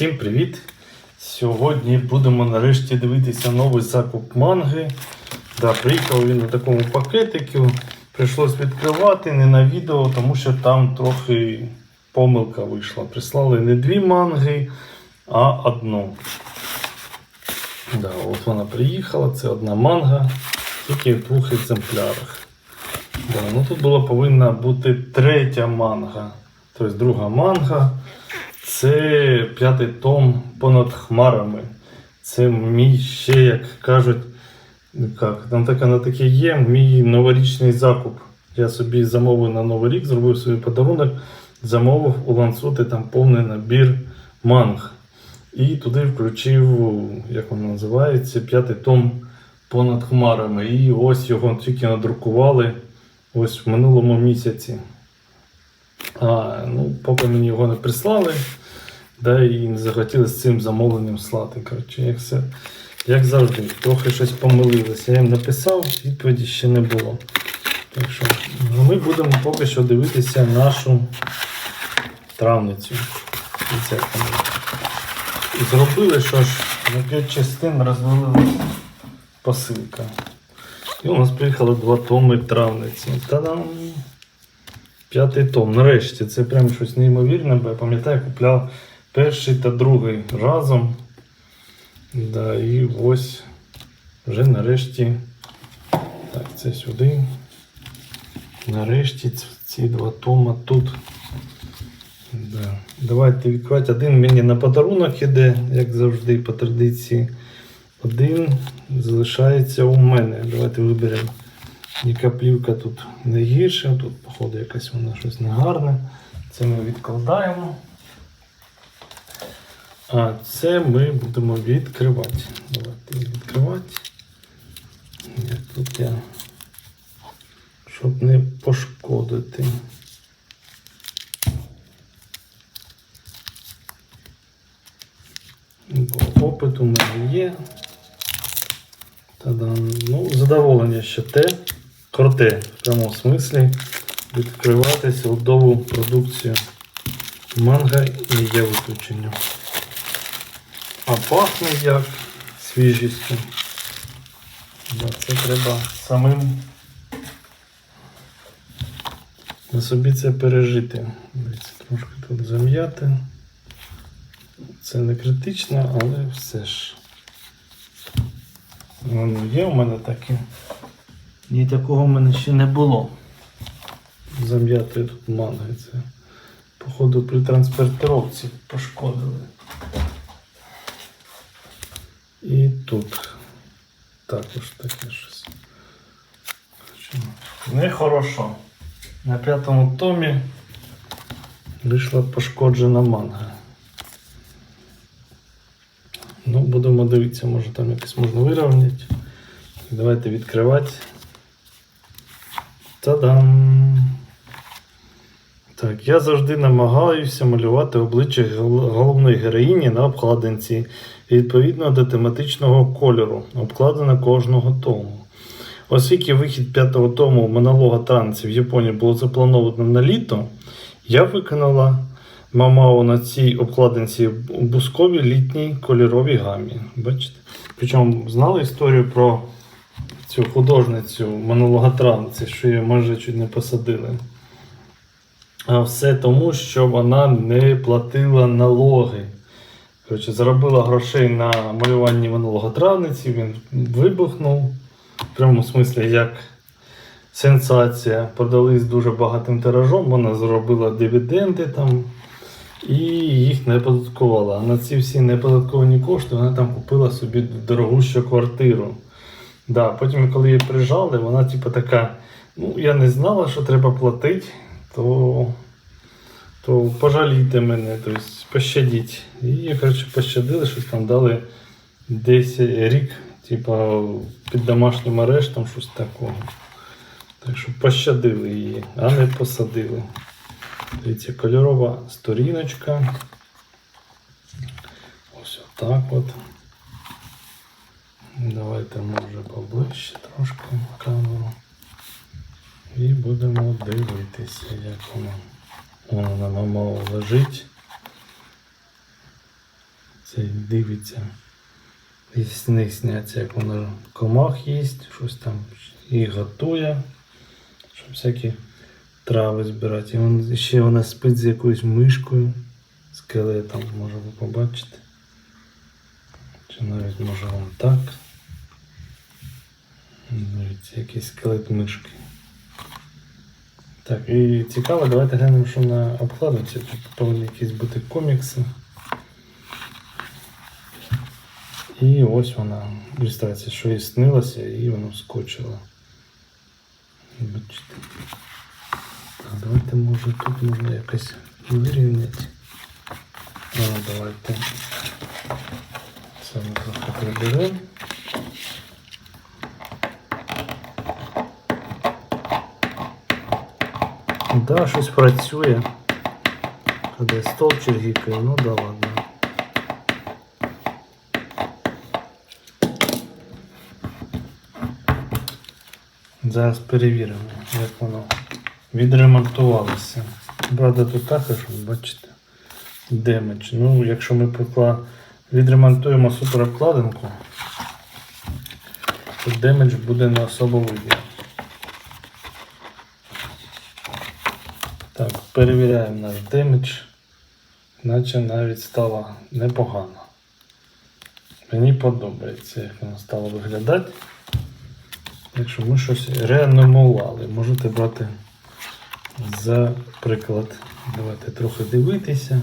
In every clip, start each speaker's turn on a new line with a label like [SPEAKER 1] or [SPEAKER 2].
[SPEAKER 1] Всім привіт! Сьогодні будемо нарешті дивитися новий закуп манги. Да, приїхав він на такому пакетику. Прийшлось відкривати не на відео, тому що там трохи помилка вийшла. Прислали не дві манги, а одну. Да, от вона приїхала, це одна манга, тільки в двох екземплярах. Да, ну тут була повинна бути третя манга. Тобто друга манга. Це п'ятий том понад хмарами. Це мій ще, як кажуть, як, там таке на таке є, мій новорічний закуп. Я собі замовив на Новий рік, зробив собі подарунок, замовив у ланцоти там повний набір манг. І туди включив, як воно називається, п'ятий том понад хмарами. І ось його тільки надрукували ось в минулому місяці. А, ну, поки мені його не прислали, да, і не захотіли з цим замовленням слати. Коротше, як, все, як завжди, трохи щось помилилося. Я їм написав, відповіді ще не було. Так що, ну, ми будемо поки що дивитися нашу травницю. І зробили, що ж на 5 частин розвалили посилка. І у нас приїхало два томи травниці. Та-дам! П'ятий том. Нарешті це прям щось неймовірне, бо я пам'ятаю, купляв перший та другий разом. Да, і ось вже нарешті. Так, це сюди. Нарешті ці два тома тут. Да. Давайте відкривати. Один мені на подарунок іде, як завжди, по традиції. Один залишається у мене. Давайте виберемо. Яка плівка тут не гірша, тут, походу, якась вона щось негарне. Це ми відкладаємо. А це ми будемо відкривати. Давайте відкривати. Тут я. Щоб не пошкодити. Бо опит у мене є. Та-дам. Ну, задоволення ще те, круте в прямому смислі відкривати сілдову продукцію манга і є виключення. А пахне як свіжістю. Да, це треба самим на собі це пережити. Дивіться, трошки тут зам'яти. Це не критично, але все ж. Воно є у мене таке. Ні такого в мене ще не було. Зам'ятої тут. Це, походу, при транспортировці пошкодили. І тут також таке щось. Нехорошо. На п'ятому томі вийшла пошкоджена манга. Ну, будемо дивитися, може там якось можна вирівняти. Давайте відкривати. Та-дам! Так, я завжди намагаюся малювати обличчя головної героїні на обкладинці відповідно до тематичного кольору, обкладина кожного тому. Оскільки вихід п'ятого тому монолога танці в Японії було заплановано на літо, я виконала Мамао на цій обкладинці у бусковій літній кольоровій гамі. Бачите? Причому знали історію про цю художницю монолога транці, що її майже чуть не посадили. А все тому, що вона не платила налоги. Коротше, заробила грошей на малюванні монолога травниці, він вибухнув. В прямому смислі, як сенсація. Продали дуже багатим тиражом, вона заробила дивіденди там і їх не податкувала. А на ці всі неподатковані кошти вона там купила собі дорогущу квартиру. Да, потім, коли її прижали, вона типу така, ну я не знала, що треба платити, то, то пожалійте мене, тобто пощадіть. І коротше, пощадили, щось там дали 10 рік, типа під домашнім арештом, щось такого. Так що пощадили її, а не посадили. Дивіться, кольорова сторіночка. Ось отак от. Давайте може поближче трошки камеру. І будемо дивитися, як воно. Воно на маму лежить. Це дивиться. І з них сняться, як воно комах їсть, щось там і готує, щоб всякі трави збирати. І вон, ще вона спить з якоюсь мишкою, скелетом, може ви побачите. Чи навіть може вон так. Дивіться, якийсь скелет мишки. Так, і цікаво, давайте глянемо, що на обкладинці. Тут повинні якісь бути комікси. І ось вона ілюстрація, що їй снилося, і воно вскочило. Бачите. А давайте може тут можна якось вирівняти. А, давайте. Це ми трохи приберемо. Да, щось працює. Де стовпчик гікає, ну да ладно. Зараз перевіримо, як воно відремонтувалося. Правда, тут також, бачите, демедж. Ну, якщо ми покла... відремонтуємо суперобкладинку, то демедж буде не особо видно. Так, перевіряємо наш демедж. Наче навіть стало непогано. Мені подобається, як воно стало виглядати. Якщо ми щось реанімували, можете брати за приклад. Давайте трохи дивитися.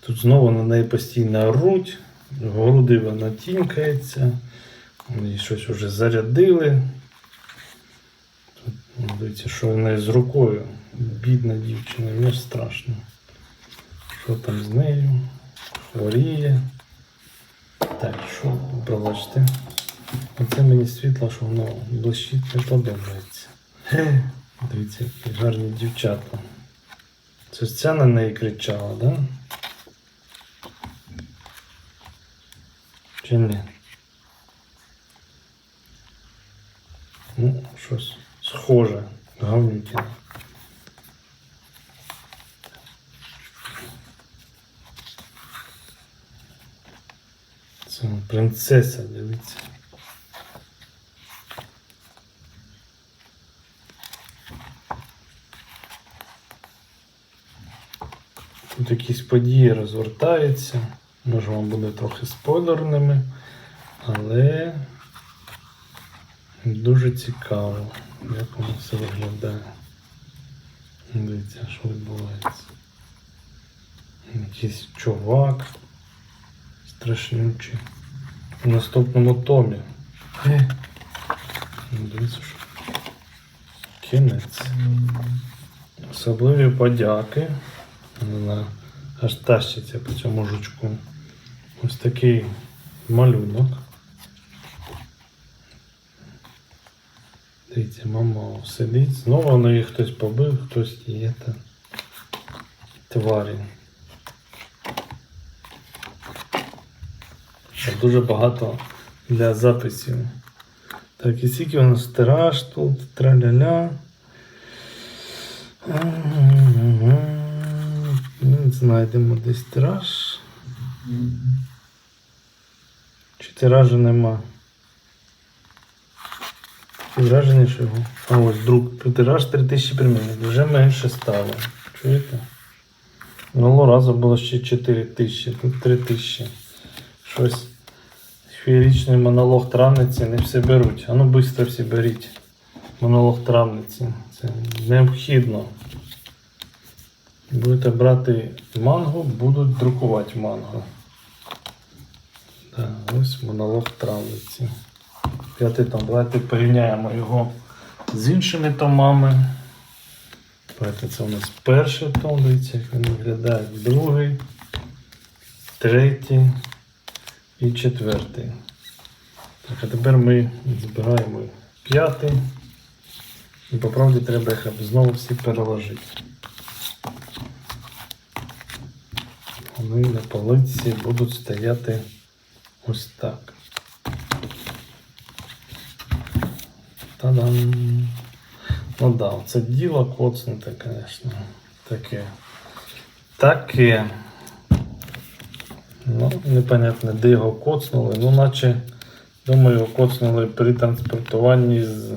[SPEAKER 1] Тут знову на неї постійно руть, груди вона тінкається, і щось вже зарядили. Дивіться, що в неї з рукою. Бідна дівчина, мені страшно. Що там з нею? Хворіє. Так, що пробачте. Оце мені світло, що воно блищить не подобається. Дивіться, які гарні дівчата. Це ця на неї кричала, да? Чи ні? Ну, щось схоже, говнюкіне. Це принцеса, дивіться. Тут якісь події розгортаються. Може вам буде трохи спойлерними, але дуже цікаво, як воно все виглядає. Дивіться, що відбувається. Якийсь чувак страшнючий. У наступному томі. Е. Ну, Дивіться, що. Кінець. Особливі подяки. Вона аж тащиться по цьому жучку. Ось такий малюнок. Дивіться, мама сидить. Знову на її хтось побив, хтось є та тварі. Дуже багато для записів. Так, і скільки у нас тираж тут, траля-ля. Знайдемо десь тираж. Чи тиражу нема? Враження що. А ось друг. Тираж 3000 примірників. Вже менше стало. Чуєте? Минулого разу було ще 4000, тут 3000. Щось. Феєричний монолог травниці не всі беруть. А ну швидко всі беріть. Монолог травниці. Це необхідно. Будете брати манго, будуть друкувати манго. Так, ось монолог травниці. П'ятий том. Давайте порівняємо його з іншими томами. Давайте це у нас перший том, дивіться, як він виглядає, другий, третій і четвертий. Так, а тепер ми збираємо п'ятий. І по правді треба їх знову всі переложити. Вони на полиці будуть стояти ось так. Та-дам! Ну да, це діло коцнуте, звісно. Таке. Таке. Ну, непонятно, де його коцнули. Ну, наче, думаю, його коцнули при транспортуванні з...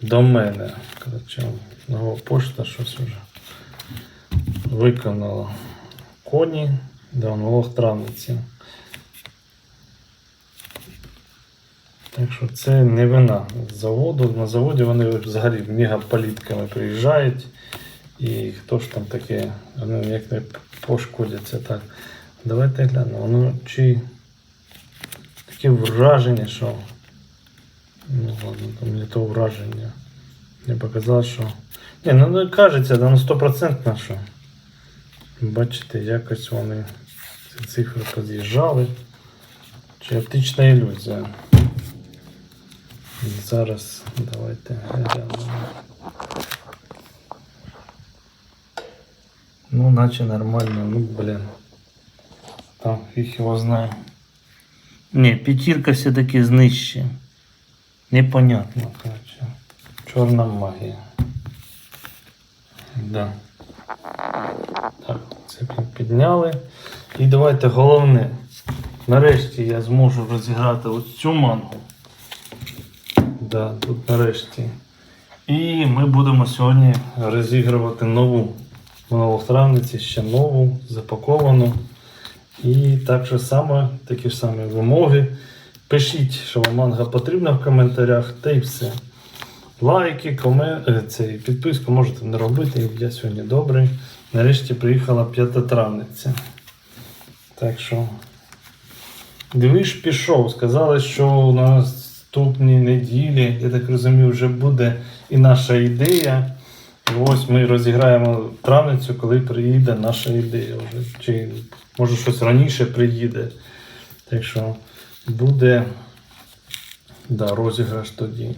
[SPEAKER 1] до мене. Коротше, нова пошта щось вже виконала. Коні до нових травниці. Так що це не вина з заводу. На заводі вони взагалі мегаполітками приїжджають. І хто ж там таке, вони ніяк не пошкодяться. Так, давайте глянемо. Ну, чи таке враження, що. Ну ладно, там не то враження. Мені показалось, що. Ні, ну кажеться, да, ну 100% що. Бачите, якось вони ці цифри під'їжджали. Чи оптична ілюзія. Зараз давайте глянемо. Ну, наче нормально, ну блін. Там фіг його знає. Ні, п'ятірка все-таки знижче. Непонятно, короче. Чорна магія. Да. Так, це підняли. І давайте головне. Нарешті я зможу розіграти ось цю мангу. Да, тут нарешті. І ми будемо сьогодні розігрувати нову малотравниці, ще нову, запаковану. І так же само, такі ж самі вимоги. Пишіть, що вам манга потрібна в коментарях, та й все. Лайки, комен... е, підписку можете не робити, я сьогодні добрий. Нарешті приїхала п'ята травниця. Так що. Движ пішов. Сказали, що на наступній неділі, я так розумію, вже буде і наша ідея. Ось ми розіграємо травницю, коли приїде наша ідея вже. Чи може щось раніше приїде. Так що буде да, розіграш тоді.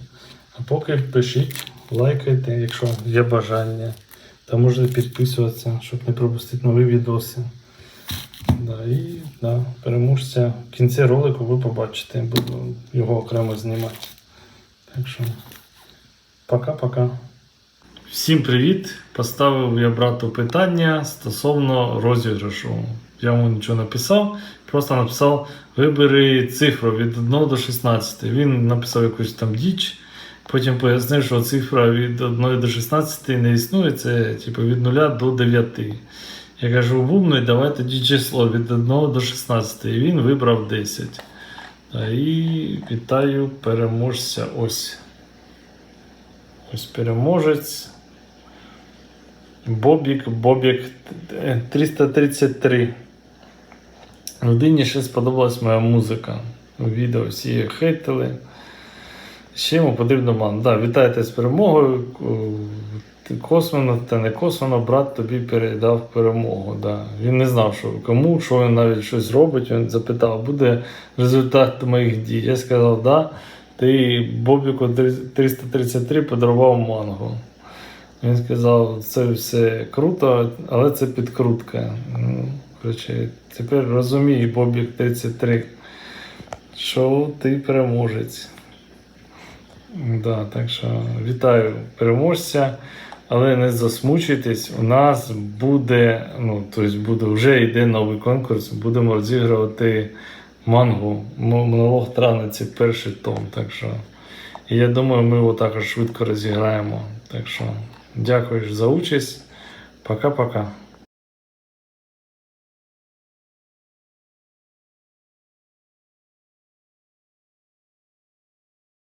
[SPEAKER 1] А поки пишіть, лайкайте, якщо є бажання. Та можете підписуватися, щоб не пропустити нові відоси. Да, і да, переможця в кінці ролику ви побачите, буду його окремо знімати. Так що, пока-пока. Всім привіт! Поставив я брату питання стосовно розіграшу. Я йому нічого написав, просто написав: вибери цифру від 1 до 16. Він написав якусь там діч. Потім пояснив, що цифра від 1 до 16 не існує, це типу від 0 до 9. Я кажу, бумний, давай тоді число від 1 до 16. І він вибрав 10. І вітаю переможця. Ось. Ось переможець. Бобік, Бобік е, 333. Людині ще сподобалась моя музика. У відео всі її хейтили. Ще йому потрібно ман. Да, вітайте з перемогою. Ти Косвенно та не косвенно, брат тобі передав перемогу. Да. Він не знав, що кому, що він навіть щось робить. Він запитав, буде результат моїх дій. Я сказав, да. Ти Бобіку 333 подарував мангу. Він сказав, це все круто, але це підкрутка. Ну, коротше, тепер розумій, Бобік 33, що ти переможець. Да, так що вітаю переможця, але не засмучуйтесь, у нас буде, ну, тобто буде, вже йде новий конкурс, будемо розігрувати мангу, монолог травниці перший том. Так що, я думаю, ми його також швидко розіграємо. Так що, дякую за участь. Пока-пока.